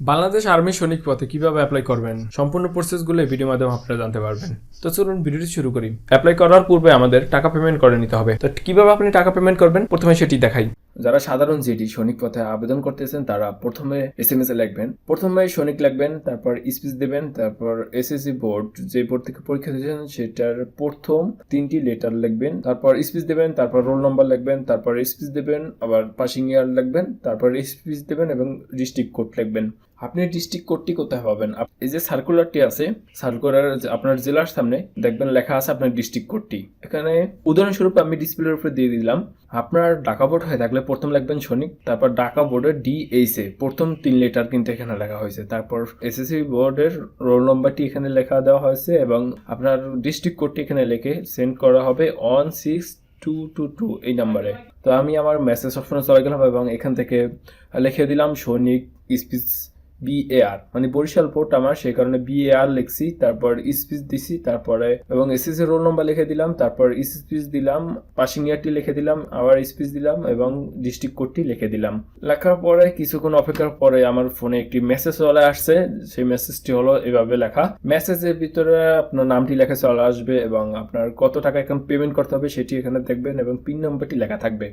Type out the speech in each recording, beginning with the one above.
Bangladesh army সৈনিক পথে কীভাবে অ্যাপ্লাই করবেন? সম্পূর্ণ প্রসেসগুলো এই ভিডিওর মাধ্যমে আপনারা জানতে পারবেন। তো চলুন ভিডিওটি শুরু করি। অ্যাপ্লাই করার পূর্বে আমাদের টাকা পেমেন্ট করে নিতে হবে। তো কীভাবে আপনি টাকা পেমেন্ট করবেন? প্রথমে সেটি দেখাই। যারা সাধারণ জিডি সৈনিক পথে আবেদন করতেছেন, তারা প্রথমে এস এম এস এ লিখবেন। প্রথমে সৈনিক লিখবেন, তারপর স্পিচ দেবেন, তারপর এসএসসি বোর্ড যে বোর্ড থেকে পরীক্ষা দিয়েছেন, সেটার প্রথম তিনটি লেটার লিখবেন। তারপর স্পিচ দেবেন, তারপর রোল নম্বর লিখবেন, তারপর স্পিচ দেবেন, আবার পাসিং ইয়ার লিখবেন, তারপর স্পিচ দেবেন এবং ডিস্ট্রিক্ট কোড লিখবেন। আপনি ডিস্ট্রিক্ট কোডটি কোথায় পাবেন? এই যে সার্কুলারটি আছে সার্কুলার আপনার জেলার সামনে দেখবেন লেখা আছে আপনার ডিস্ট্রিক্ট কোডটি এখানে উদাহরণস্বরূপ আমি ডিসপ্লের উপরে দিয়ে দিলাম। আপনার ঢাকা বোর্ড হয়ে থাকলে প্রথম লিখবেন সৈনিক, তারপর ঢাকা বোর্ডের ডি এইচ এ প্রথম তিন লেটার কিন্তু এখানে লেখা হয়েছে। তারপর এসএসসি বোর্ডের রোল নম্বরটি এখানে লেখা দেওয়া হয়েছে এবং আপনার ডিস্ট্রিক্ট কোডটি এখানে লিখে সেন্ড করা হবে one six two two two এই নাম্বারে তো আমি আমার মেসেজ অপশনে চলে গেলাম এবং এখান থেকে লিখে দিলাম সৈনিক স্পিচ বিএআর মানে বরিশাল পোর্ট আমার, সেই কারণে বিএআর লিখছি, তারপর স্পিচ দিছি, তারপরে, এবং এসএসসি রোল নম্বর লিখে দিলাম, তারপর স্পিচ দিলাম পাসিং ইয়ারটি লিখে দিলাম, আবার স্পিচ দিলাম, এবং ডিস্ট্রিক্ট কোডটি লিখে দিলাম। লেখার পরে, কিছুক্ষণ অপেক্ষার পরে আমার ফোনে একটি মেসেজ চলে আসছে, সেই মেসেজটি হলো এভাবে লেখা মেসেজের ভিতরে আপনার নামটি লেখা চলে আসবে, এবং আপনার কত টাকা এখন পেমেন্ট করতে হবে সেটি এখানে দেখবেন, এবং পিন নম্বরটি লেখা থাকবে।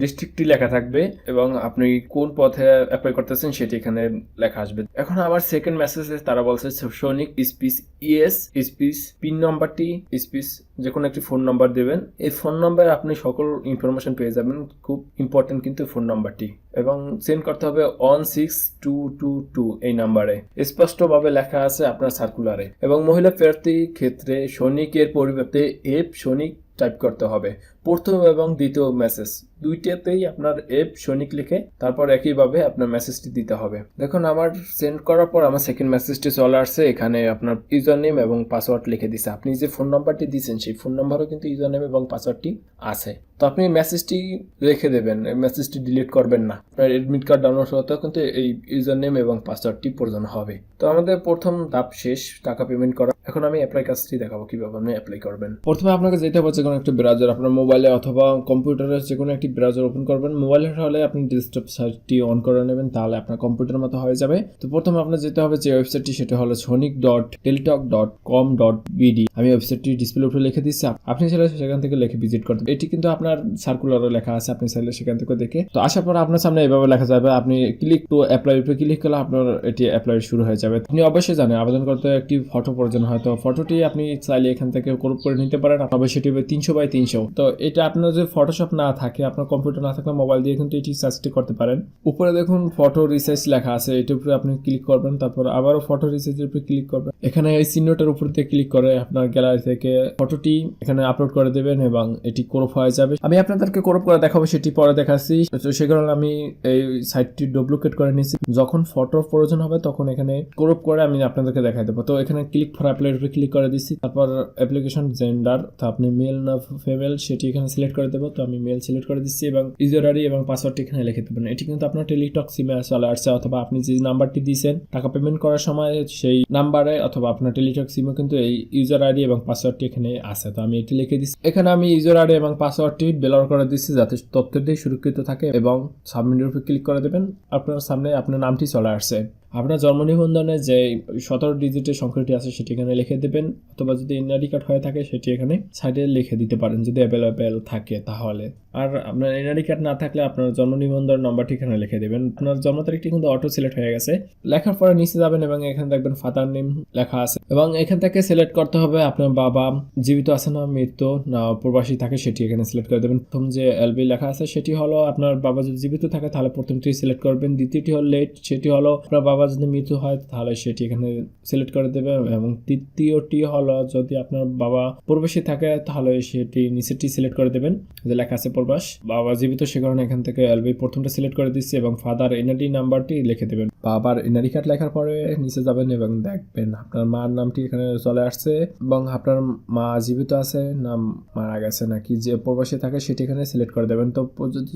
ডিস্ট্রিক্টটি লেখা থাকবে এবং আপনি কোন পথে অ্যাপ্লাই করতেছেন সেটি এখানে লেখা আসবে। এখন আবার সেকেন্ড মেসেজে তারা বলছে সৈনিক স্পিচ ইএস স্পিচ পিন নাম্বারটি স্পিচ যে কোনো একটি ফোন নাম্বার দেবেন। এই ফোন নাম্বারে আপনি সকল ইনফরমেশন পেয়ে যাবেন, খুব ইম্পর্টেন্ট কিন্তু ফোন নাম্বারটি এবং সেন্ড করতে হবে one six two two two এই নাম্বারে স্পষ্টভাবে লেখা আছে আপনার সার্কুলারে এবং মহিলা প্রার্থীর ক্ষেত্রে সৈনিকের পরিবর্তে এফ সৈনিক টাইপ করতে হবে। প্রথম এবং দ্বিতীয় মেসেজ দুইটাতেই আপনার এফ সৈনিক লিখে তারপর একইভাবে আপনার মেসেজটি দিতে হবে। দেখুন, আমার সেন্ড করার পর আমার সেকেন্ড মেসেজটি চলে আসছে। এখানে আপনার ইউজার নেম এবং পাসওয়ার্ড লিখে দিছে। আপনি যে ফোন নাম্বারটি দিয়েছেন সেই ফোন নাম্বারও কিন্তু ইউজার নেম এবং পাসওয়ার্ডটি আছে। তো আপনি মেসেজটি রেখে দেবেন। এই মেসেজটি ডিলিট করবেন না। আপনার এডমিট কার্ড ডাউনলোড হতেও কিন্তু এই ইউজার নেম এবং পাসওয়ার্ডটি প্রয়োজন হবে। তো আমাদের প্রথম ধাপ শেষ, টাকা পেমেন্ট করা। এখন আমি অ্যাপ্লাই কাজটি দেখাবো, কীভাবে আপনি অ্যাপ্লাই করবেন। প্রথমে আপনাকে যেতে হবে যে কোনো একটা ব্রাউজার আপনার মোবাইলে অথবা কম্পিউটারে যে কোনো একটি ব্রাউজার ওপেন করবেন, মোবাইলের হলে আপনি ডেস্কটপ সাইটটি অন করে নেবেন, তাহলে আপনার কম্পিউটার মতো হয়ে যাবে। তো প্রথমে আপনার যেতে হবে যে ওয়েবসাইটটি সেটা হলো sonic dot Teletalk dot com dot BD আমি ওয়েবসাইটটি ডিসপ্লে উপরে লিখে দিচ্ছি আপনি চাইলে সেখান থেকে লিখে ভিজিট করতে এটি কিন্তু আপনার সার্কুলারও লেখা আছে, আপনি চাইলে সেখান থেকে দেখে। তো আসার পর আপনার সামনে এভাবে লেখা যাবে। আপনি ক্লিক টু অ্যাপ্লাই উপরে ক্লিক করলে আপনার এটি অ্যাপ্লাই শুরু হয়ে যাবে। আপনি অবশ্যই জানেন, আবেদন করতে একটি ফটো প্রয়োজন হয়। তো ফটোটি আপনি চাইলে এখান থেকে ক্রপ করে নিতে পারেন। তবে সেটি হবে তিনশো বাই তিনশো। তো এটা আপনার যে ফটোশপ না থাকে, আপনার কম্পিউটার না থাকলে মোবাইল দিয়ে কিন্তু এটি সার্চটি করতে পারেন। উপরে দেখুন ফটো রিসার্চ লেখা আছে, এটির উপরে আপনি ক্লিক করবেন, তারপর আবারও ফটো রিসার্চের উপরে ক্লিক করবেন। এখানে এই চিহ্নটার উপর দিয়ে ক্লিক করে আপনার গ্যালারি থেকে ফটোটি এখানে আপলোড করে দেবেন এবং এটি ক্রপ হয়ে যাবে। আমি আপনাদেরকে ক্রপ করে দেখাবো, সেটি পরে দেখাচ্ছি। তো সে কারণে আমি এই সাইটটি ডুপ্লিকেট করে নিয়েছি। যখন ফটোর প্রয়োজন হবে, তখন এখানে ক্রপ করে আমি আপনাদেরকে দেখাই দেবো। তো এখানে ক্লিক ফর অ্যাপ্লাই উপরে ক্লিক করে দিচ্ছি তারপর অ্যাপ্লিকেশন জেন্ডার তো আপনি মেল না ফিমেল সেটি এখানে সিলেক্ট করে দেবো, তো আমি মেল সিলেক্ট করে দিচ্ছি এবং ইউজার আইডি এবং পাসওয়ার্ডটি এখানে লিখে দেবেন। এটি কিন্তু আপনার টেলিটক সিমে চলে আসছে, অথবা আপনি যে নাম্বারটি দিয়েছেন, টাকা পেমেন্ট করার সময় সেই নাম্বারে অথবা আপনার টেলিটক সিমে কিন্তু এই ইউজার আইডি এবং পাসওয়ার্ডটি এখানে আছে। তো আমি এটি লিখে দিচ্ছি। এখানে আমি ইউজার আইডি এবং পাসওয়ার্ডটি বেলার করে দিচ্ছি যাতে তথ্যটি সুরক্ষিত থাকে এবং সাবমিটের উপর ক্লিক করে দেবেন। আপনার সামনে আপনার নামটি চলে আসছে। আপনার জন্ম নিবন্ধনে যে সতেরো ডিজিটের সংখ্যাটি আছে সেটি এখানে লিখে দেবেন, অথবা যদি এনআইডি কার্ড হয়ে থাকে সেটি এখানে সাইডে লিখে দিতে পারেন, যদি অ্যাভেলেবেল থাকে তাহলে। আর আপনার এনআইডি কার্ড না থাকলে আপনার জন্ম নিবন্ধন নম্বরটি এখানে লিখে দেবেন। আপনার জন্ম তারিখটি কিন্তু অটো সিলেক্ট হয়ে গেছে। লেখার পরে নিচে যাবেন এবং এখানে দেখবেন ফাদার নেম লেখা আছে। এবং এখান থেকে সিলেক্ট করতে হবে আপনার বাবা, জীবিত আছে না, মৃত্যু না, প্রবাসী থাকে সেটি এখানে সিলেক্ট করে দেবেন। প্রথম যে এলবি লেখা আছে সেটি হলো আপনার বাবা যদি জীবিত থাকে তাহলে প্রথমটি সিলেক্ট করবেন। দ্বিতীয়টি হলো লেট সেটি হলো আপনার বাবা যদি মৃত্যু হয়, তাহলে সেটি এখানে সিলেক্ট করে দেবে এবং তৃতীয়টি হলো যদি আপনার বাবা প্রবাসী থাকে, তাহলে সেটি নিচেরটি সিলেক্ট করে দেবেন। যে লেখা আছে প্রবাস, বাবা জীবিত, সে কারণে এখান থেকে এলবি প্রথমটা সিলেক্ট করে দিচ্ছে এবং ফাদার এনআরডি নাম্বারটি লিখে দেবেন। বাবার এনআরডি কার্ড লেখার পরে নিচে যাবেন এবং দেখবেন আপনার মার নামটি এখানে চলে আসছে এবং আপনার মা জীবিত আছে, নাম মারা গেছে নাকি যে প্রবাসী থাকে সেটি এখানে সিলেক্ট করে দেবেন। তো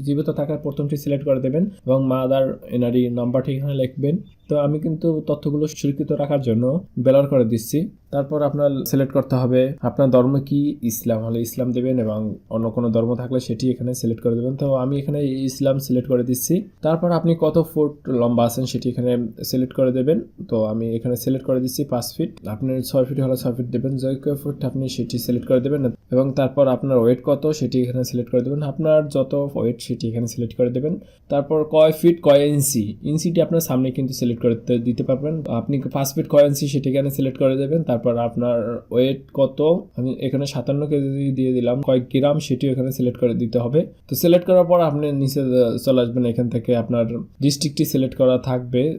জীবিত থাকার প্রথমটি সিলেক্ট করে দেবেন এবং মাদার এনআরডি নাম্বারটি এখানে লিখবেন। তো আমি কিন্তু তথ্যগুলো সুরক্ষিত রাখার জন্য বেলার করে দিচ্ছি। তারপর আপনার সিলেক্ট করতে হবে আপনার ধর্ম কি? ইসলাম হলে ইসলাম দেবেন এবং অন্য কোনো ধর্ম থাকলে সেটি এখানে সিলেক্ট করে দেবেন। তো আমি এখানে ইসলাম সিলেক্ট করে দিচ্ছি। তারপর আপনি কত ফুট লম্বা আছেন সেটি এখানে সিলেক্ট করে দেবেন। তো আমি এখানে সিলেক্ট করে দিচ্ছি পাঁচ ফিট আপনি ছয় ফিট হলে ছয় ফিট দেবেন। যে কয় ফুট আপনি সেটি সিলেক্ট করে দেবেন। এবং তারপর আপনার ওয়েট কত সেটি এখানে সিলেক্ট করে দেবেন। আপনার যত ওয়েট সেটি এখানে সিলেক্ট করে দেবেন। তারপর কয় ফিট কয় ইঞ্চি ইঞ্চিটি আপনার সামনে কিন্তু সিলেক্ট করে দিতে- পারবেন। আপনি পাঁচ ফিট কয় ইঞ্চি সেটি এখানে সিলেক্ট করে দেবেন। তারপর আপনার ওয়েট কত? আমি এখানে সাতান্ন কেজি দিয়ে দিলাম। কয় গ্রাম সেটিও এখানে সিলেক্ট করে দিতে হবে। তো সিলেক্ট করার পর আপনি নিচে চলে আসবেন। এখান থেকে আপনার ডিস্ট্রিক্টটি সিলেক্ট করা থাকবে।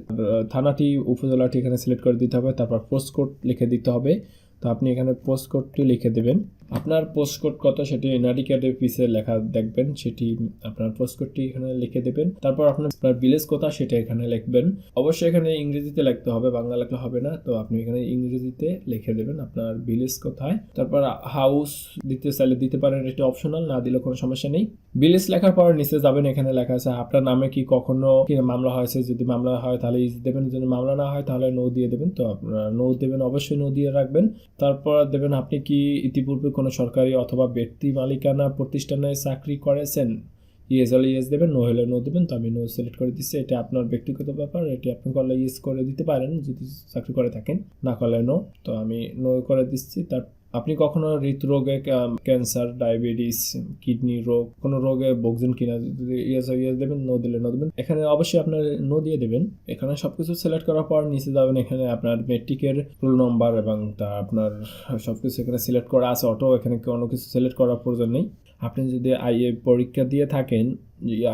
থানাটি, উপজেলাটি এখানে সিলেক্ট করে দিতে হবে, তারপর পোস্ট কোড লিখে দিতে হবে। তো আপনি এখানে পোস্ট কোডটি লিখে দেবেন। আপনার পোস্ট কোড কত সেটি এনআরডি কার্ডের পিসে লেখা দেখবেন, সেটি আপনার পোস্ট কোডটি এখানে লিখে দেবেন। তারপর আপনার ভিলেজ কোথা সেটা এখানে লিখবেন। অবশ্যই এখানে ইংরেজিতে লিখতে হবে, বাংলা লেখলে হবে না, তো আপনি এখানে ইংরেজিতে লিখে দেবেন আপনার ভিলেজ কোথায়। তারপর হাউস দিতে চাইলে দিতে পারেন, এটি অপশনাল না দিলে কোনো সমস্যা নেই। ভিলেজ লেখার পর নিচে যাবেন, এখানে লেখা আছে আপনার নামে কি কখনো কি মামলা হয়েছে, যদি মামলা হয় তাহলে ইস দেবেন, যদি মামলা না হয় তাহলে নো দিয়ে দেবেন, তো আপনার নো দেবেন, অবশ্যই নো দিয়ে রাখবেন। তারপর দেবেন আপনি কি ইতিপূর্বে কোনো সরকারি অথবা ব্যক্তি মালিকানা প্রতিষ্ঠানে চাকরি করেছেন ইয়েস হলে ইয়েস দেবেন নো হলে নো দেবেন, তো আমি নো সিলেক্ট করে দিচ্ছি। এটা আপনার ব্যক্তিগত ব্যাপার, এটি আপনি করলে ইয়েস করে দিতে পারেন যদি চাকরি করে থাকেন, না করলে নো। তো আমি নো করে দিচ্ছি, তার আপনি কখনো হৃদরোগে ক্যান্সার ডায়াবেটিস কিডনি রোগ, কোনো রোগে ভুগছেন কিনা? যদি দেবেন নো দিলে নো দেবেন। এখানে অবশ্যই আপনার নো দিয়ে দেবেন। এখানে সবকিছু সিলেক্ট করার পর নিচে যাবেন। এখানে আপনার মেট্রিকের রোল নম্বর এবং তা আপনার সবকিছু এখানে সিলেক্ট করা আছে। অটো এখানে কোনো কিছু সিলেক্ট করার প্রয়োজন নেই। আপনি যদি আইএ পরীক্ষা দিয়ে থাকেন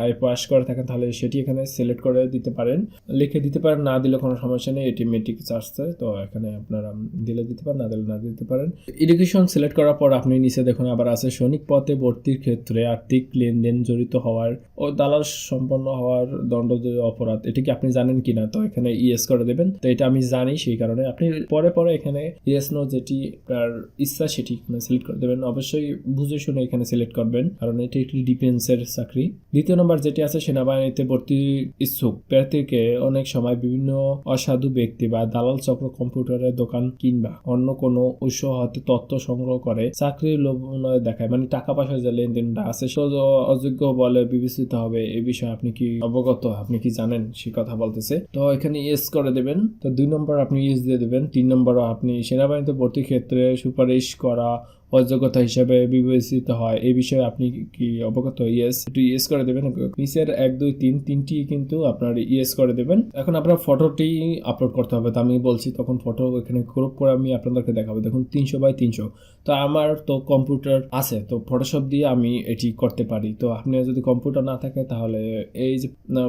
আই পাস করে থাকেন, তাহলে সেটি এখানে সিলেক্ট করে দিতে পারেন। লিখে দিতে পারেন, না দিলে কোনো সমস্যা নেই, এটি মেট্রিক আসছে, তো এখানে আপনারা দিলে দিতে পারেন, না দিলে না দিতে পারেন। এডুকেশন সিলেক্ট করার পর আপনি নিচে দেখুন, আবার আছে সৈনিক পথে ভর্তির ক্ষেত্রে আর্থিক লেনদেন জড়িত হওয়ার ও দালাল সম্পন্ন হওয়ার দণ্ড অপরাধ, এটি কি আপনি জানেন কিনা? তো এখানে ইয়েস করে দেবেন। তো এটা আমি জানি, সেই কারণে আপনি পরে পরে এখানে ইয়েস নো যেটি আপনার ইচ্ছা সেটি সিলেক্ট করে দেবেন। অবশ্যই বুঝে শুনে এখানে সিলেক্ট করবেন, কারণ এটি একটি ডিফেন্সের চাকরি। দ্বিতীয় নম্বর যেটি আছে, সেনাবাহিনীতে ভর্তি ইচ্ছুক প্রার্থীকে অনেক সময় বিভিন্ন অসাধু ব্যক্তি বা দালাল চক্র কম্পিউটারের দোকান কিংবা অন্য কোনো উৎস হতে তথ্য সংগ্রহ করে চাকরির লোভনয় দেখায়। মানে টাকা পয়সার যে লেনদেনটা আছে অযোগ্য বলে বিবেচিত হবে, এ বিষয়ে আপনি কি অবগত? আপনি কি জানেন? সে কথা বলতেছে। তো এখানে ইয়েস করে দেবেন। তো দুই নম্বর আপনি ইয়েস দিয়ে দেবেন। তিন নম্বরও আপনি সেনাবাহিনীতে ভর্তির ক্ষেত্রে সুপারিশ করা অযোগ্যতা হিসাবে বিবেচিত হয়। এই বিষয়ে আপনি কি অবগত? ইয়েস একটু ইয়েস করে দেবেন। নিচের এক, দুই, তিন, তিনটি কিন্তু আপনার ইয়েস করে দেবেন। এখন আপনার ফটোটি আপলোড করতে হবে। তো আমি বলছি, তখন ফটো এখানে ক্রপ করে আমি আপনাদেরকে দেখাবো। দেখুন, তিনশো বাই তিনশো। তো আমার তো কম্পিউটার আছে। তো ফটোশপ দিয়ে আমি এটি করতে পারি। তো আপনার যদি কম্পিউটার না থাকে, তাহলে এই যে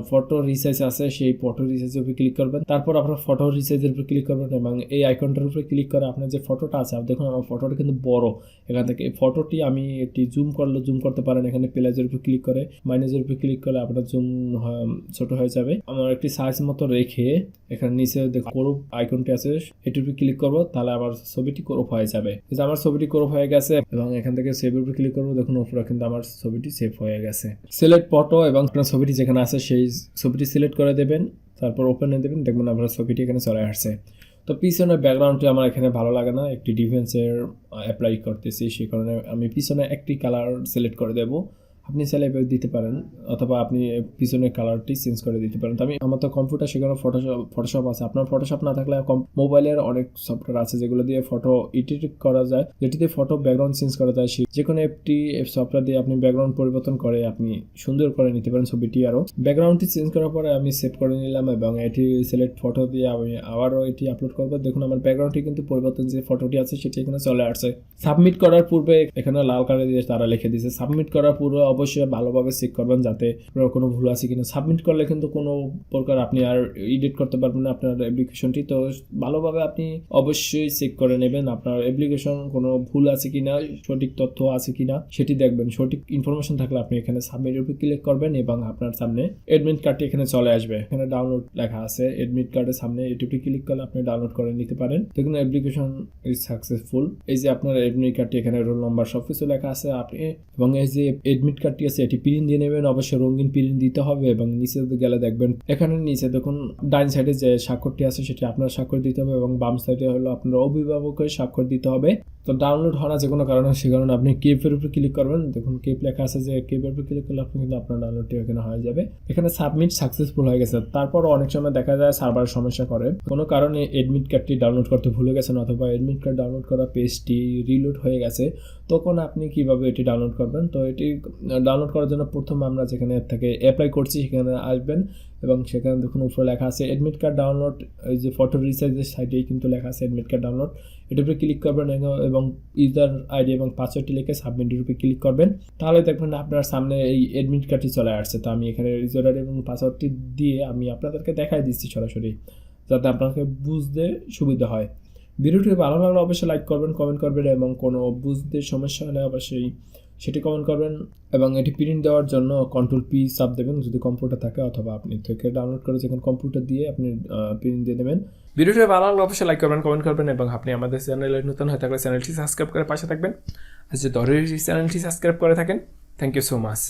ফটো রিসাইজ আছে, সেই ফটো রিসাইজের উপরে ক্লিক করবেন। তারপর আপনার ফটো রিসাইজের উপরে ক্লিক করবেন এবং এই আইকনটার উপরে ক্লিক করে আপনার যে ফটোটা আছে আপনি দেখুন, আমার ফটোটা কিন্তু বড়। এখান থেকে এই ফটোটি আমি এটি জুম করলে জুম করতে পারেন। এখানে প্লেজের উপর ক্লিক করে মাইনাসের উপর ক্লিক করলে আপনার জুম ছোট হয়ে যাবে। আমার একটি সাইজ মতো রেখে এখানে নিচে করুপ আইকনটি আছে, এটির উপর ক্লিক করব, তাহলে আমার ছবিটি করুপ হয়ে যাবে। যে আমার ছবিটি করুপ হয়ে গেছে এবং এখান থেকে সেভের উপর ক্লিক করব, দেখুন উপরে কিন্তু আমার ছবিটি সেভ হয়ে গেছে। সিলেক্ট ফটো এবং আপনার ছবিটি যেখানে আছে, সেই ছবিটি সিলেক্ট করে দেবেন, তারপর ওপেনে দেবেন, দেখবেন আপনার ছবিটি এখানে চলে আসছে। তো পিছনের ব্যাকগ্রাউন্ডটি আমার এখানে ভালো লাগে না। একটি ডিফেন্সের অ্যাপ্লাই করতেছি সেই কারণে আমি পিছনে একটি কালার সিলেক্ট করে দেবো। আপনি চাইলে এভাবে দিতে পারেন, অথবা আপনি পিছনের কালারটি চেঞ্জ করে দিতে পারেন। তো আমি, আমার তো কম্পিউটার সেখানে ফটোশপ ফটোশপ আছে। আপনার ফটোশপ না থাকলে মোবাইলের অনেক সফটওয়্যার আছে যেগুলো দিয়ে ফটো এডিট করা যায়, যেটিতে ফটো ব্যাকগ্রাউন্ড চেঞ্জ করা যায়। সেই যে কোনো একটি সফটওয়্যার দিয়ে আপনি ব্যাকগ্রাউন্ড পরিবর্তন করে আপনি সুন্দর করে নিতে পারেন ছবিটি আরও। ব্যাকগ্রাউন্ডটি চেঞ্জ করার পরে আমি সেভ করে নিলাম এবং এটি সিলেক্ট ফটো দিয়ে আমি আবারও এটি আপলোড করব। দেখুন, আমার ব্যাকগ্রাউন্ডটি কিন্তু পরিবর্তন যে ফটোটি আছে, সেটি এখানে চলে আসছে। সাবমিট করার পূর্বে এখানে লাল কালার দিয়ে তারা লিখে দিয়েছে। সাবমিট করার পূর্বে অবশ্যই ভালোভাবে চেক করবেন যাতে কোনো ভুল আছে কিনা। সাবমিট করলে কিন্তু কোনো প্রকার আপনি আর এডিট করতে পারবেন না আপনার অ্যাপ্লিকেশনটি তো ভালোভাবে আপনি অবশ্যই চেক করে নেবেন আপনার অ্যাপ্লিকেশন কোনো ভুল আছে কিনা, সঠিক তথ্য আছে কিনা, সেটি দেখবেন। সঠিক ইনফরমেশন থাকলে আপনি এখানে সাবমিটের উপর ক্লিক করবেন এবং আপনার সামনে এডমিট কার্ডটি এখানে চলে আসবে। এখানে ডাউনলোড লেখা আছে। এডমিট কার্ডের সামনে এটিতে ক্লিক করলে আপনি ডাউনলোড করে নিতে পারেন। দেখুন অ্যাপ্লিকেশন ইজ সাকসেসফুল এই যে আপনার এডমিট কার্ডটি এখানে রোল নাম্বার সব কিছু লেখা আছে আপনি এবং এই যে এডমিট কার্ড কার্ডটি আছে, এটি প্রিন্ট দিয়ে নেবেন, অবশ্যই রঙিন প্রিন্ট দিতে হবে এবং নিচে গেলে দেখবেন, এখানে নিচে দেখুন, ডাইন সাইডে যে স্বাক্ষরটি আছে সেটি আপনার স্বাক্ষর দিতে হবে এবং বাম সাইডে হলো আপনার অভিভাবকের স্বাক্ষর দিতে হবে। তো ডাউনলোড হয় না যে কোনো কারণে, সে কারণে আপনি কেপের উপর ক্লিক করবেন। দেখুন কেপ লেখা আছে যে কেপের উপর ক্লিক করলে আপনি কিন্তু আপনার ডাউনলোডটি এখানে হয়ে যাবে। এখানে সাবমিট সাকসেসফুল হয়ে গেছে। তারপর অনেক সময় দেখা যায় সার্ভার সমস্যা করে। কোনো কারণে এডমিট কার্ডটি ডাউনলোড করতে ভুলে গেছেন অথবা এডমিট কার্ড ডাউনলোড করা পেজটি রিলোড হয়ে গেছে। তখন আপনি কীভাবে এটি ডাউনলোড করবেন? তো এটি ডাউনলোড করার জন্য প্রথম আমরা যেখানে থেকে অ্যাপ্লাই করছি সেখানে আসবেন এবং সেখানে দেখুন উপরে লেখা আছে অ্যাডমিট কার্ড ডাউনলোড এই যে ফটো রিসার্চের সাইটেই কিন্তু লেখা আছে এডমিট কার্ড ডাউনলোড এটার উপরে ক্লিক করবেন এবং- এবং ইউজার আইডি এবং পাসওয়ার্ডটি লিখে সাবমিটের উপরে ক্লিক করবেন। তাহলে দেখবেন আপনার সামনে এই অ্যাডমিট কার্ডটি চলে আসছে। তো আমি এখানে ইউজার আইডি এবং পাসওয়ার্ডটি দিয়ে আমি আপনাদেরকে দেখাই দিচ্ছি সরাসরি, যাতে আপনাকে বুঝতে সুবিধা হয়। ভিডিওটি ভালো লাগলে অবশ্যই লাইক করবেন কমেন্ট করবেন এবং কোনো বুঝতে সমস্যা হলে অবশ্যই সেটি কমেন্ট করবেন এবং এটি প্রিন্ট দেওয়ার জন্য কন্ট্রোল পি সাব দেবেন। যদি কম্পিউটার থাকে অথবা আপনি থেকে ডাউনলোড করে যেখানে কম্পিউটার দিয়ে আপনি প্রিন্ট দিয়ে দেবেন। ভিডিওটি ভালো লাগলে অবশ্যই লাইক করবেন কমেন্ট করবেন এবং আপনি আমাদের চ্যানেলে নতুন হয়ে থাকলে চ্যানেলটি সাবস্ক্রাইব করে পাশে থাকবেন। আর যদি চ্যানেলটি সাবস্ক্রাইব করে থাকেন। Thank you so much